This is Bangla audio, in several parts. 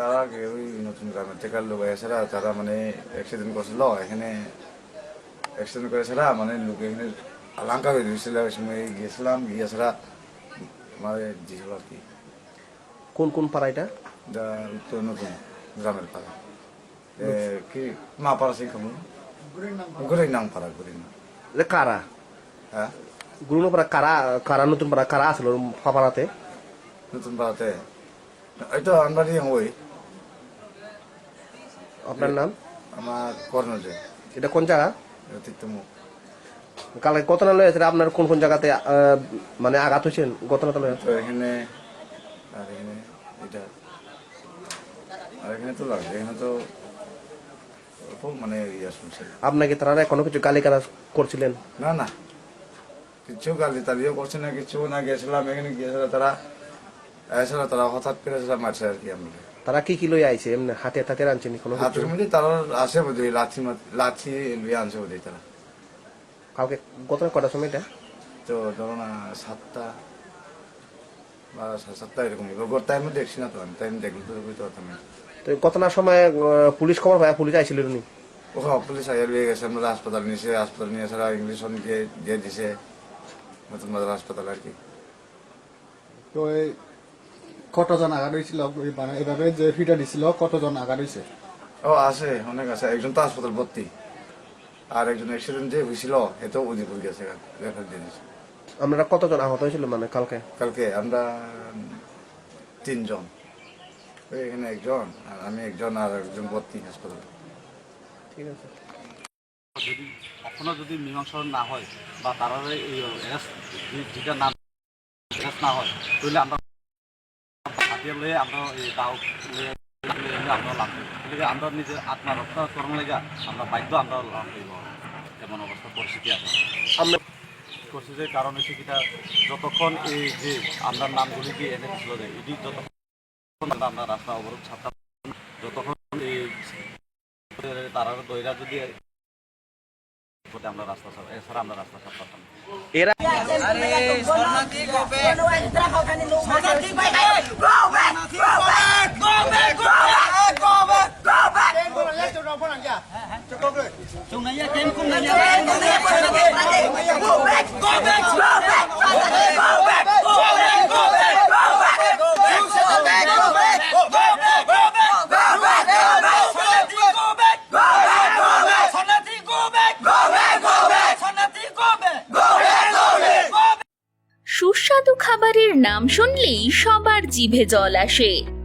তারা কেউই নতুন গ্রামের থেকে লোক এছাড়া তারা মানে অ্যাক্সিডেন্ট করছিল। এখানে অ্যাক্সিডেন্ট করে ছাড়া মানে লোক এখানে আলাঙ্কা হয়ে দিয়েছিল। ওই সময় গিয়েছিলাম গিয়ে ছাড়া মানে দিয়েছিল আর কি। কোন কোন পাড়া এটা? যা উত্তর নতুন গ্রামের পাড়া। কি? মা পাড়া সেই খামু। গুড়ি নাম পাড়া গুড়ি নাম। কারা? হ্যাঁ? গুরুনো পাড়া কারা কারা নতুন পাড়া কারা আসলো পাড়াতে নতুন পাড়াতে? তো আনবাড়ি হই। আপনার নাম? আমার কর্ণজে। এটা কোন জায়গা? তিক্তমুখ কালকে ঘটনা লয়েছে আপনার কোন কোন জায়গাতে মানে আঘাত হয়েছেন ঘটনাটা লয়ে তো এখানে আর এখানে এটা। আর এখানে তো লাগবে এখানে তো খুব মানে ইয়ে শুনছে আপনাকে তারা কোনো কিছু গালি গালাজ করছিলেন? না না। কিছু গালি তালিও করছে না কিছু না গেছিলাম এখানে গিয়েছিল তারা। এছাড়া তারা হঠাৎ করে মারছে আর কি আমরা তারা কি কি লই আইছে? এমনি হাতে হাতে আনছেন কোনো কিছু? হাতের মধ্যে তারা আসে বোধ হয় লাঠি লাঠি লিয়ে আনছে বোধ তারা। কালকে ঘটনা কটার সময় এটা? তো ধরো না সাতটা বা সাড়ে সাতটা এরকম। গোর টাইমে দেখছি না তো আমি টাইম দেখলে তো বুঝতে পারতাম তো ঘটনার সময় পুলিশ খবর পায়? পুলিশ আইছিল ও পুলিশ আগে লিয়ে গেছে আমরা হাসপাতাল নিয়েছে হাসপাতাল নিয়ে ছাড়া ইংলিশ দিয়ে দিয়ে দিছে। নতুন হাসপাতাল আর কি। তো এই কতজন আঘাত হয়েছিল মানে এভাবে যে ফিটা দিছিল কতজন আঘাত হয়েছে? ও আছে অনেক আছে। একজন তো হাসপাতাল ভর্তি আর একজন অ্যাক্সিডেন্ট যে হয়েছিল এতেও উদিপুর গেছে রেফার দিয়ে দিয়েছে। আপনারা কতজন আহত হয়েছিল মানে কালকে? কালকে আমরা তিনজন। ওই এখানে একজন আর আমি একজন আর একজন ভর্তি হাসপাতালে। ঠিক আছে। যদি এখনও যদি মীমাংসা না হয় বা তারা এই যেটা না না হয় তাহলে আমরা হাতিয়ার লয়ে আমরা এই দাও আমরা লাভ করি আমরা নিজের আত্মরক্ষা করার লেগে আমরা বাধ্য আমরা লাভ করিব এমন অবস্থা পরিস্থিতি আছে। আমরা করছি যে কারণ হচ্ছে কিটা যতক্ষণ এই যে আমরা নামগুলিকে এনে দিছিল যে এটি যতক্ষণ আমরা রাস্তা অবরোধ ছাড়তাম যতক্ষণ এই তারা দইরা যদি আমরা রাস্তা ছাড় এছাড়া আমরা রাস্তা ছাড়তাম। এরা সুস্বাদু খাবারের নাম শুনলেই সবার জিভে জল আসে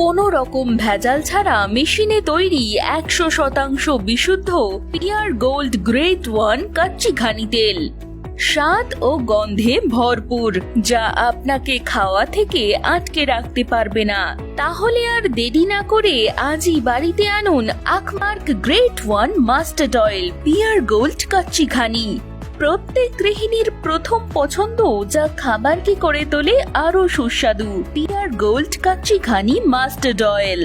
কোনো রকম ভেজাল ছাড়া মেশিনে তৈরি একশো শতাংশ বিশুদ্ধ Pear Gold great one kachi ghani তেল। স্বাদ ও গন্ধে ভরপুর, যা আপনাকে খাওয়া থেকে আটকে রাখতে পারবে না। তাহলে আর দেরি না করে আজই বাড়িতে আনুন Agmark great one mustard oil Pear Gold kachi ghani প্রত্যেক গৃহিণীর প্রথম পছন্দ যা খাবারকে করে তোলে আরও সুস্বাদু। Gold kachi ghani mustard oil